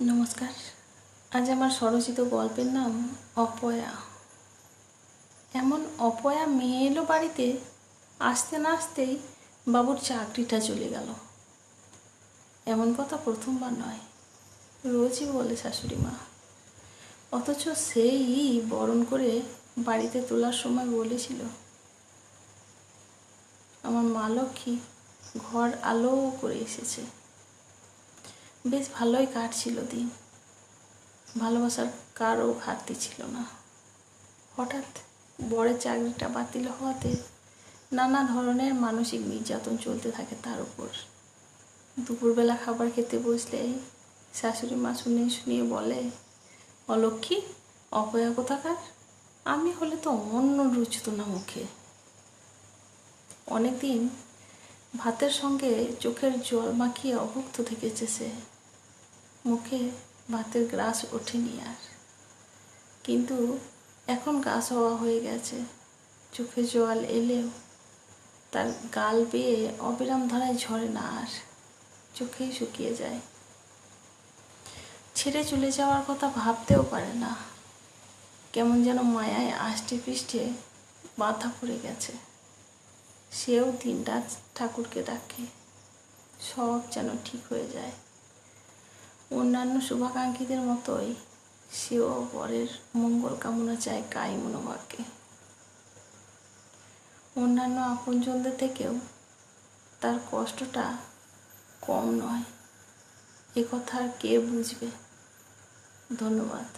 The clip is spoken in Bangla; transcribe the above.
নমস্কার। আজ আমার স্বরচিত গল্পের নাম অপয়া। এমন অপয়া মেয়ে এলো বাড়িতে, আসতে না আসতেই বাবুর চাকরিটা চলে গেল। এমন কথা প্রথমবার নয়, রোজই বলে শাশুড়ি মা। অথচ সেই বরণ করে বাড়িতে তোলার সময় বলেছিল, আমার মা লক্ষ্মী ঘর আলো করে এসেছে। বেশ ভালোই কাটছিল দিন। ভালোবাসার কারও ঘাটতি ছিল না। হঠাৎ বরের চাকরিটা বাতিল হওয়াতে নানা ধরনের মানসিক নির্যাতন চলতে থাকে তার উপর। দুপুরবেলা খাবার খেতে বসলে শাশুড়ি মা শুনিয়ে শুনিয়ে বলে অলক্ষী অপয়া কোথাকার? আমি হলে তো অন্য রুচত না মুখে। অনেকদিন ভাতের সঙ্গে চোখের জল মাখিয়ে অভুক্ত থেকেছে সে। মুখে ভাতের গ্রাস ওঠেনি আর। কিন্তু এখন গাছ হওয়া হয়ে গেছে। চোখে জল এলেও তার গাল বেয়ে অবিরাম ধারায় ঝরে না আর। চোখেই শুকিয়ে যায়। ছেড়ে চলে যাওয়ার কথা ভাবতেও পারে না। কেমন যেন মায়ায় আষ্টে পৃষ্ঠে বাধা পড়ে গেছে। সেও দিনরাত ঠাকুরকে ডাকে। সব যেন ঠিক হয়ে যায়। অন্যান্য শুভাকাঙ্ক্ষীদের মতোই সেও বরের মঙ্গল কামনা চায় কাই মনোভাবকে অন্যান্য আপনজনদের থেকেও তার কষ্টটা কম নয়। এ কথা আর কে বুঝবে? ধন্যবাদ।